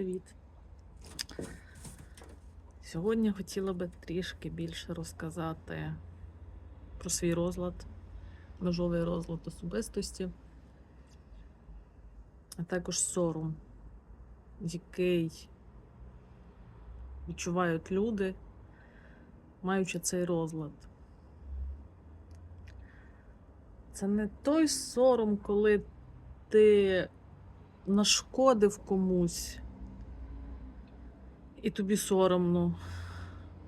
привіт! Сьогодні хотіла би трішки більше розказати про свій розлад, межовий розлад особистості, а також сором, який відчувають люди, маючи цей розлад. Це не той сором, коли ти нашкодив комусь, і тобі соромно.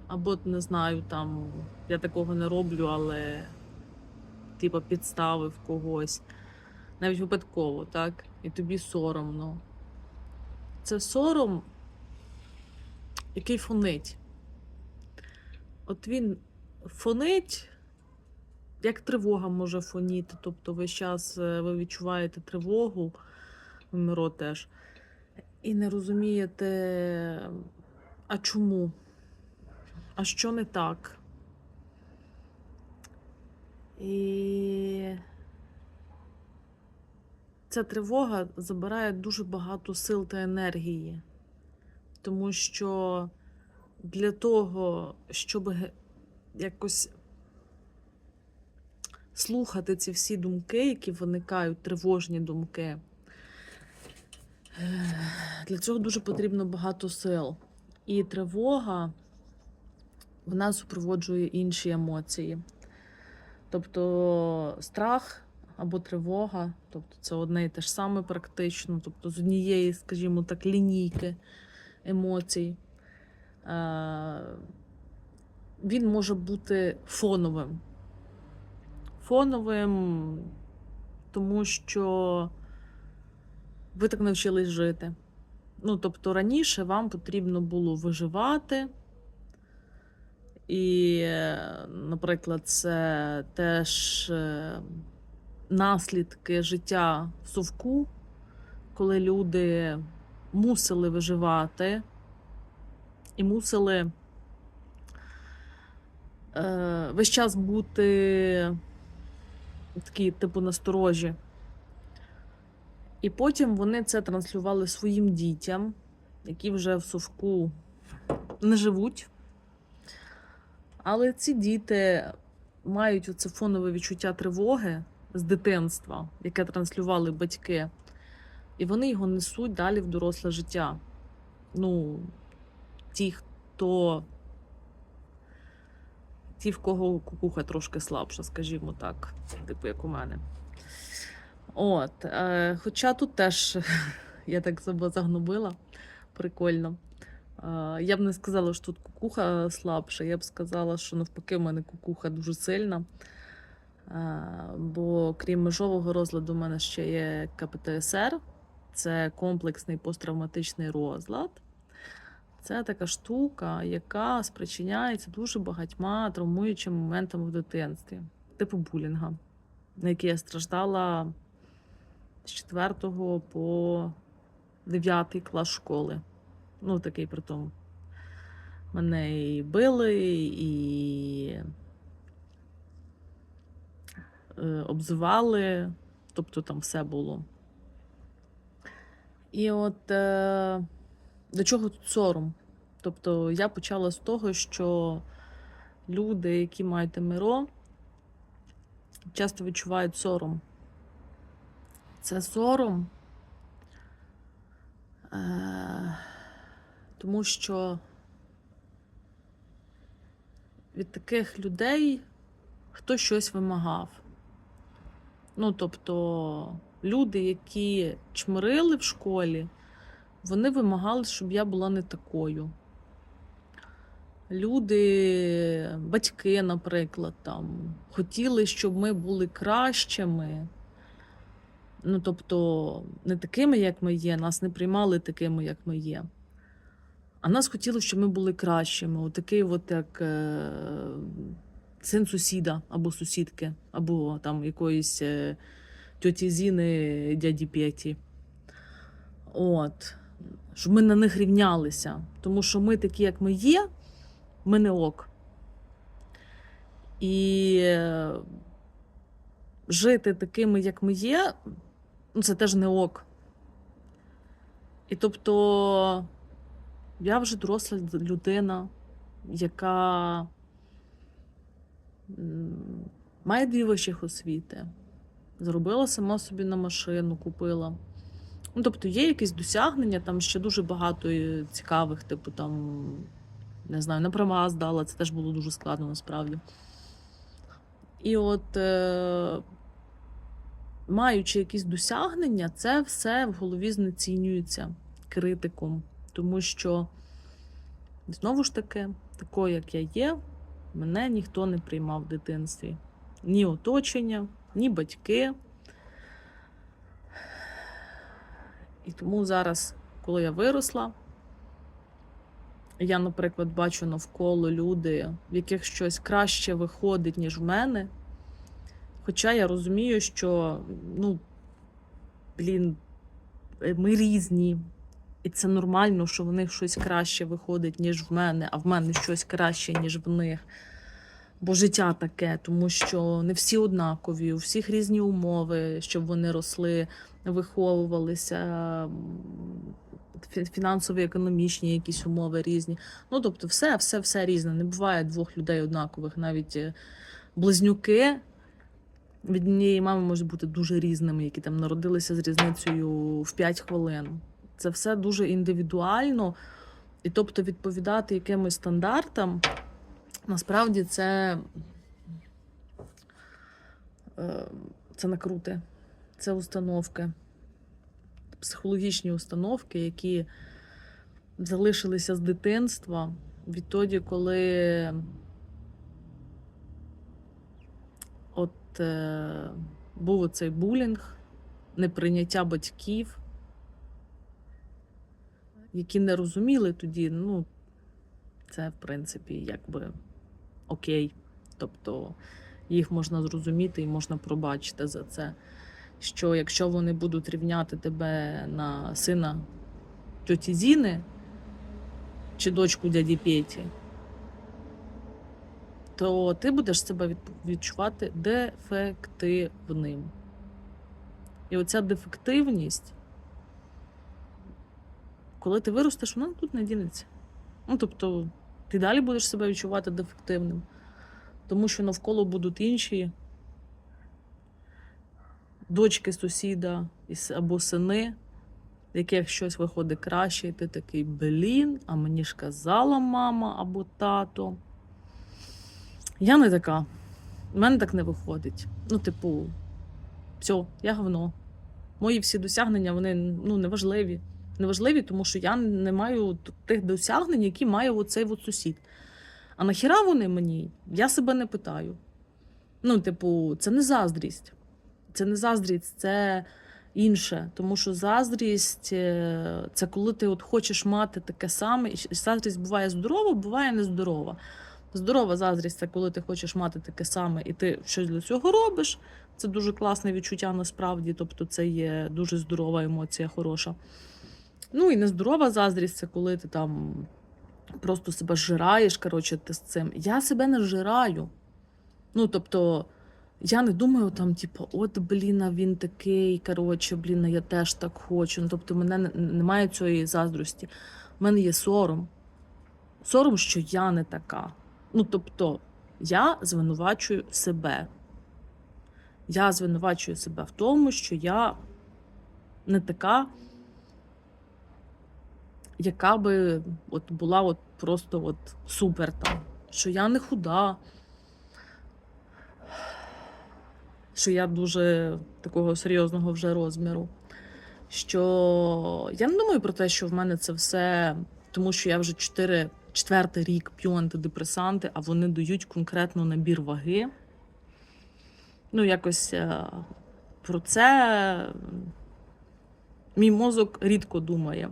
Або не знаю, там я такого не роблю, але типа підставив когось. Навіть випадково, так? І тобі соромно. Це сором, який фонить. От він фонить, як тривога може фоніти. Тобто весь час е, ви відчуваєте тривогу, Миро теж, і не розумієте, а чому? А що не так? І ця тривога забирає дуже багато сил та енергії, тому що для того, щоб якось слухати ці всі думки, які виникають, тривожні думки, е, для цього дуже потрібно багато сил. І тривога вона супроводжує інші емоції. Тобто страх або тривога, тобто це одне і те ж саме практично, тобто з однієї, скажімо так, лінійки емоцій. Е, Він може бути фоновим. Фоновим, тому що ви так навчились жити. Ну, тобто раніше вам потрібно було виживати. І, наприклад, це теж е, наслідки життя в совку, коли люди мусили виживати і мусили е, весь час бути такі, типу, насторожі. І потім вони це транслювали своїм дітям, які вже в совку не живуть. Але ці діти мають оце фонове відчуття тривоги з дитинства, яке транслювали батьки, і вони його несуть далі в доросле життя. Ну, ті, хто. Ті, в кого кукуха трошки слабша, скажімо так, типу як у мене. От, е, хоча тут теж я так себе загнобила, прикольно. Е, я б не сказала, що тут кукуха слабша, я б сказала, що навпаки, в мене кукуха дуже сильна. Е, бо крім межового розладу, у мене ще є КПТСР, це комплексний посттравматичний розлад. Це така штука, яка спричиняється дуже багатьма травмуючими моментами в дитинстві, типу булінга, на який я страждала з 4 по 9 клас школи. Ну, такий при тому. Мене і били, і е, обзивали, тобто там все було. І от е, до чого тут сором? Тобто я почала з того, що люди, які мають МРО, часто відчувають сором. Це сором, е, тому що від таких людей хтось щось вимагав. Ну, тобто, люди, які чмирили в школі, вони вимагали, щоб я була не такою. Люди, батьки, наприклад, там, хотіли, щоб ми були кращими. Ну, тобто, не такими, як ми є, нас не приймали такими, як ми є. А нас хотіли, щоб ми були кращими. Отакий, от як е, син сусіда або сусідки, або там якоїсь е, тьоті Зіни, дяді Петі. От. Щоб ми на них рівнялися. Тому що ми такі, як ми є, ми не ок. І е, жити такими, як ми є, ну, це теж не ок. І тобто я вже доросла людина, яка має дві вищих освіти. Зробила сама собі на машину, купила. Ну, тобто є якісь досягнення, там ще дуже багато цікавих, типу там, не знаю, на права здала, це теж було дуже складно насправді. І от, е, маючи якісь досягнення, це все в голові знецінюється критиком. Тому що, знову ж таки, такою, як я є, мене ніхто не приймав в дитинстві. Ні оточення, ні батьки. І тому зараз, коли я виросла, я, наприклад, бачу навколо люди, в яких щось краще виходить, ніж в мене. Хоча я розумію, що, ну, блін, е, ми різні. І це нормально, що в них щось краще виходить, ніж в мене, а в мене щось краще, ніж в них. Бо життя таке, тому що не всі однакові, у всіх різні умови, щоб вони росли, виховувалися, фінансові, економічні якісь умови різні. Ну, тобто, все, все, все різне. Не буває двох людей однакових. Навіть е, близнюки від однієї мами можуть бути дуже різними, які там народилися з різницею в 5 хвилин. Це все дуже індивідуально. І тобто відповідати якимось стандартам, насправді це, е, це накрути, це установки, психологічні установки, які залишилися з дитинства відтоді, коли от е, був оцей булінг, неприйняття батьків, які не розуміли тоді, ну, це, в принципі, якби окей. Тобто їх можна зрозуміти і можна пробачити за це. Що якщо вони будуть рівняти тебе на сина тьоті Зіни чи дочку дяді Петі, то ти будеш себе відчувати дефективним. І оця дефективність, коли ти виростеш, вона тут не дінеться. Ну, тобто, ти далі будеш себе відчувати дефективним, тому що навколо будуть інші дочки сусіда або сини, яких щось виходить краще, і ти такий блін, а мені ж казала мама або тато. Я не така. У мене так не виходить. Ну, типу, все, я говно. Мої всі досягнення, вони ну, неважливі. Неважливі, тому що я не маю тих досягнень, які має оцей от сусід. А нахіра вони мені? Я себе не питаю. Ну, типу, це не заздрість. Це не заздрість, це інше. Тому що заздрість е, це коли ти от хочеш мати таке саме, і заздрість буває здорова, буває нездорова. Здорова заздрість це коли ти хочеш мати таке саме, і ти щось для цього робиш. Це дуже класне відчуття насправді, тобто це є дуже здорова емоція, хороша. Ну і нездорова заздрість це коли ти там просто себе зжираєш, коротше, ти з цим. Я себе не зжираю. Ну, тобто, я не думаю там, типу, от, блін, а він такий, коротше, блін, а я теж так хочу. Ну, тобто, мене немає цієї заздрості. У мене є сором. Сором, що я не така. Ну, тобто, я звинувачую себе. Я звинувачую себе в тому, що я не така, яка би от була от просто от супер там. Що я не худа, що я дуже такого серйозного вже розміру. Що я не думаю про те, що в мене це все, тому що я вже 4, четвертий рік п'ю антидепресанти, а вони дають конкретно набір ваги. Ну, якось е, про це мій мозок рідко думає.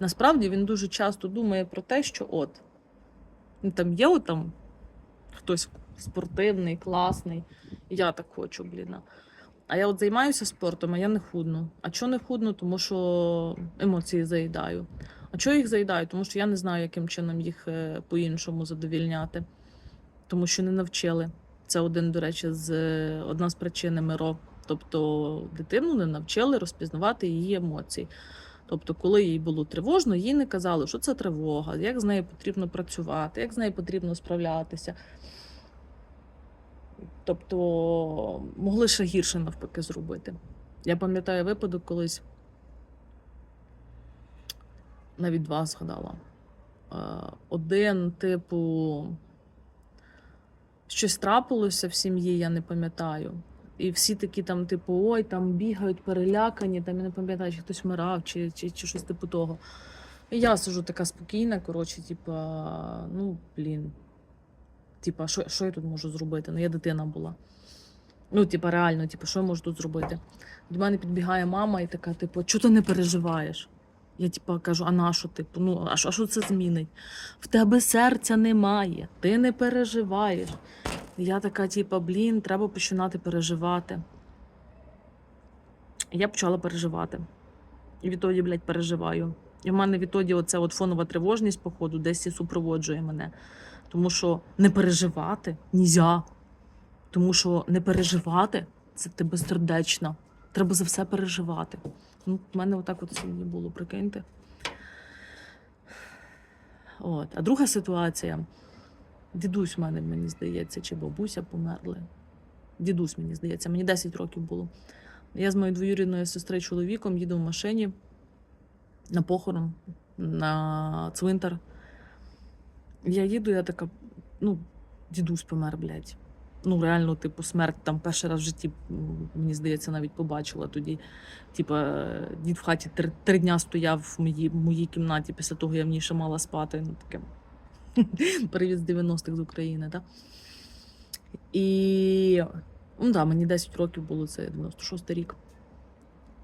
Насправді він дуже часто думає про те, що от ну, там є от там хтось спортивний, класний, я так хочу, блін. А я от займаюся спортом, а я не худну. А чого не худну? Тому що емоції заїдаю. А чого їх заїдаю? Тому що я не знаю, яким чином їх е, по-іншому задовільняти. Тому що не навчили. Це один, до речі, з е, одна з причин МРО. Тобто дитину не навчили розпізнавати її емоції. Тобто, коли їй було тривожно, їй не казали, що це тривога, як з нею потрібно працювати, як з нею потрібно справлятися. Тобто могли ще гірше навпаки зробити. Я пам'ятаю випадок колись, навіть два згадала. Е, Один, типу, щось трапилося в сім'ї, я не пам'ятаю. І всі такі там, типу, ой, там бігають перелякані, там я не пам'ятаю, чи хтось вмирав, чи, чи, чи щось типу того. І я сижу така спокійна, коротше, типа, ну, блін. Типа, що, що я тут можу зробити? Ну, я дитина була. Ну, типа, реально, типу, що я можу тут зробити? До мене підбігає мама і така, типу, чого ти не переживаєш? Я типа кажу, а на що, типу, ну, а що, а що це змінить? В тебе серця немає, ти не переживаєш. Я така, типа, блін, треба починати переживати. Я почала переживати. І відтоді, блядь, переживаю. І в мене відтоді оця от фонова тривожність, походу, десь і супроводжує мене. Тому що не переживати нельзя. Тому що не переживати це ти безсердечна. Треба за все переживати. Ну, в мене отак от сьогодні було, прикиньте. От. А друга ситуація. Дідусь в мене, мені здається, чи бабуся померли. Дідусь, мені здається, мені 10 років було. Я з моєю двоюрідною сестрою чоловіком їду в машині на похорон, на цвинтар. Я їду, я така, ну, дідусь помер, блядь. Ну, реально, типу, смерть там перший раз в житті, мені здається, навіть побачила тоді. Типа, дід в хаті три, три дня стояв в моїй, моїй кімнаті після того, я в ній ще мала спати. Ну, таке. Привіз з 90-х з України, так? І ну, да, мені 10 років було, це 96 рік.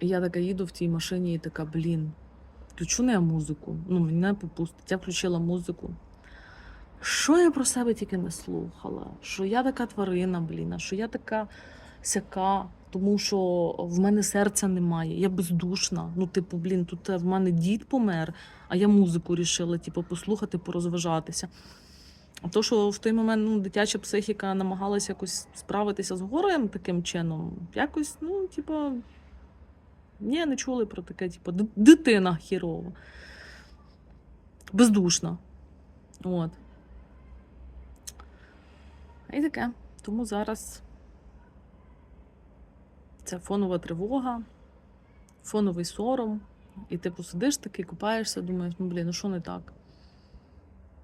І я така їду в тій машині і така, блін, включу не я музику. Ну, мене попустить. Я включила музику. Що я про себе тільки не слухала? Що я така тварина, блін, що я така сяка, тому що в мене серця немає, я бездушна. Ну, типу, блін, тут е, в мене дід помер, а я музику рішила, типу, послухати, порозважатися. А то, що в той момент ну, дитяча психіка намагалася якось справитися з горем таким чином, якось, ну, типу, ні, не чули про таке, типу, дитина хірова. Бездушна. От. І таке. Тому зараз це фонова тривога, фоновий сором. І типу сидиш такий, купаєшся, думаєш, ну блін, ну що не так?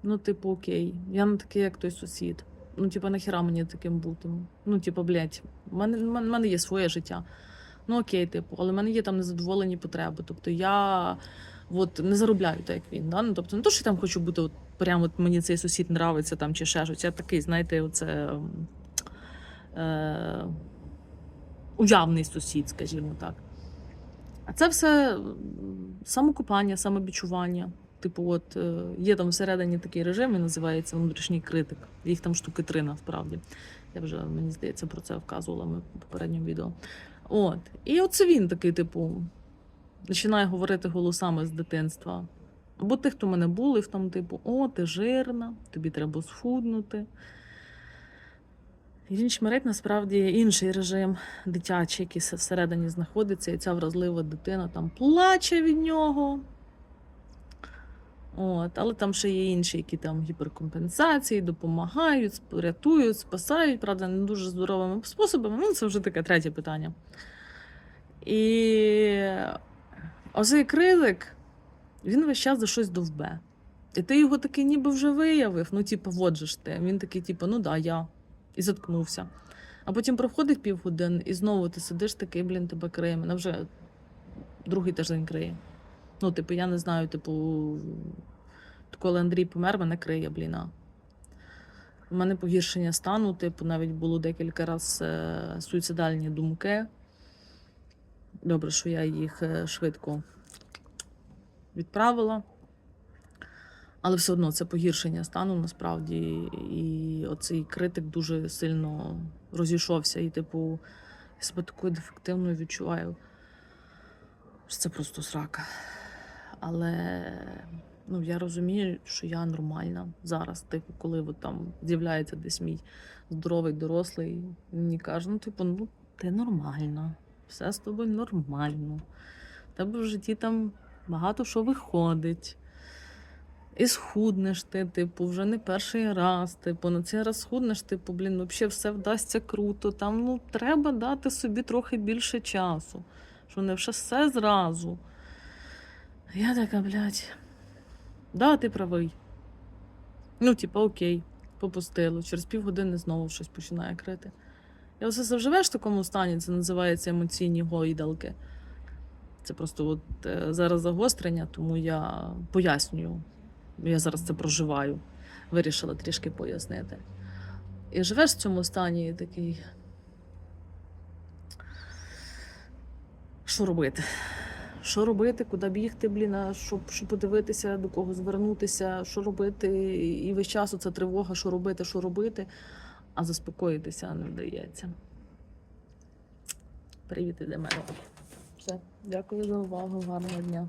Ну, типу, окей, я не такий, як той сусід. Ну, типу, нахіра мені таким бути? Ну, типу, блядь, в мене, в мене є своє життя. Ну окей, типу, але в мене є там незадоволені потреби. Тобто я от, не заробляю так, як він. Да? Ну, тобто не то, що там хочу бути, от, прямо от мені цей сусід нравиться там чи ще щось. Я такий, знаєте, оце. Е, уявний сусід, скажімо так. А це все самокопання, самобічування. Типу, от е, є там всередині такий режим, він називається внутрішній критик. Їх там штуки три насправді. Я вже, мені здається, про це вказувала ми в попередньому відео. От. І оце він такий, типу, починає говорити голосами з дитинства. Або тих, хто мене були, там, типу, о, ти жирна, тобі треба схуднути. Шмирить насправді інший режим дитячий, який всередині знаходиться, і ця вразлива дитина там плаче від нього. От, але там ще є інші, які там гіперкомпенсації, допомагають, рятують, спасають, правда, не дуже здоровими способами. Ну, це вже таке третє питання. І оцей критик, він весь час за щось довбе. І ти його таки ніби вже виявив, ну, типу, от же ж ти. Він такий, типу, ну да, я. І заткнувся. А потім проходить півгодини, і знову ти сидиш такий, блін, тебе криє. Мене вже другий тиждень криє. Ну, типу, я не знаю, типу, коли Андрій помер, мене криє, бліна. У мене погіршення стану, типу, навіть було декілька разів е, суїцидальні думки. Добре, що я їх е, швидко відправила. Але все одно це погіршення стану насправді. І оцей критик дуже сильно розійшовся. І, типу, я себе такою дефективною відчуваю. що Це просто срака. Але ну, я розумію, що я нормальна зараз. Типу, коли от там з'являється десь мій здоровий дорослий, мені каже, ну, типу, ну, ти нормальна, все з тобою нормально. В тебе в житті там багато що виходить. І схуднеш ти, типу, вже не перший раз. Типу, на цей раз схуднеш, типу, блін, взагалі все вдасться круто. Там ну, треба дати собі трохи більше часу. Що не все, все зразу. Я така, блядь, да, ти правий. Ну, типу, окей, попустило. Через півгодини знову щось починає крити. І оце завживеш в такому стані, це називається емоційні гойдалки. Це просто от е, зараз загострення, тому я пояснюю. Я зараз це проживаю. Вирішила трішки пояснити. І живеш в цьому стані і такий. Що робити? Що робити, куди бігти, блін, щоб, щоб подивитися, до кого звернутися, що робити, і весь час оця тривога, що робити, що робити, а заспокоїтися не вдається. Привіт, іде мене. Все, дякую за увагу, гарного дня.